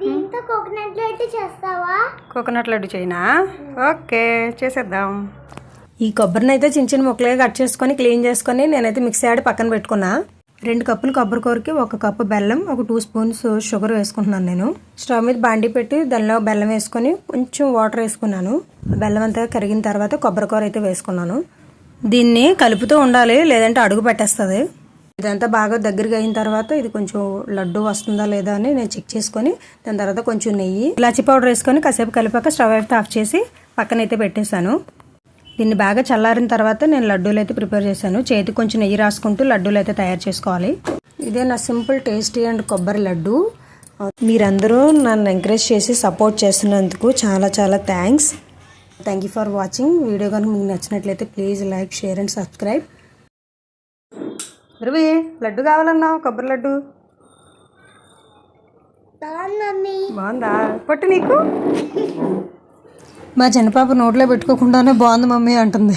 దీంతో కోకోనట్ లడ్డు చేస్తావా? కోకోనట్ లడ్డు చేయనా? ఓకే చేసేద్దాం. ఈ కొబ్బరిని అయితే చిన్న చిన్న ముక్కలుగా కట్ చేసుకొని క్లీన్ చేసుకొని నేనైతే మిక్సీ ఆడి పక్కన పెట్టుకున్నా. రెండు కప్పులు కొబ్బరి కూరకి ఒక కప్పు బెల్లం ఒక టూ స్పూన్స్ షుగర్ వేసుకుంటున్నాను నేను. స్టవ్ మీద బాండి పెట్టి దానిలో బెల్లం వేసుకొని కొంచెం వాటర్ వేసుకున్నాను. బెల్లం అంతా కరిగిన తర్వాత కొబ్బరి కూర అయితే వేసుకున్నాను. దీన్ని కలుపుతూ ఉండాలి లేదంటే అడుగు పెట్టేస్తుంది. ఇదంతా బాగా దగ్గరగా అయిన తర్వాత ఇది కొంచెం లడ్డు వస్తుందా లేదా అని నేను చెక్ చేసుకొని దాని తర్వాత కొంచెం నెయ్యి ఇలాచి పౌడర్ వేసుకొని కాసేపు కలిపాక స్టవ్ అయితే ఆఫ్ చేసి పక్కనైతే పెట్టేశాను. దీన్ని బాగా చల్లారిన తర్వాత నేను లడ్డూలు అయితే ప్రిపేర్ చేశాను. చేతి కొంచెం నెయ్యి రాసుకుంటూ లడ్డూలు అయితే తయారు చేసుకోవాలి. ఇదే నా సింపుల్ టేస్టీ అండ్ కొబ్బరి లడ్డు. మీరందరూ నన్ను ఎంకరేజ్ చేసి సపోర్ట్ చేస్తున్నందుకు చాలా చాలా thanks thank you for watching video కనుక మీకు నచ్చినట్లయితే please like share and subscribe Ravi laddu కావాలన్నావు? కొబ్బరి లడ్డు. బాగుందా? పొట్టు నీకు. మా చిన్నపాప నోట్లో పెట్టుకోకుండానే బాగుంది మమ్మీ అంటుంది.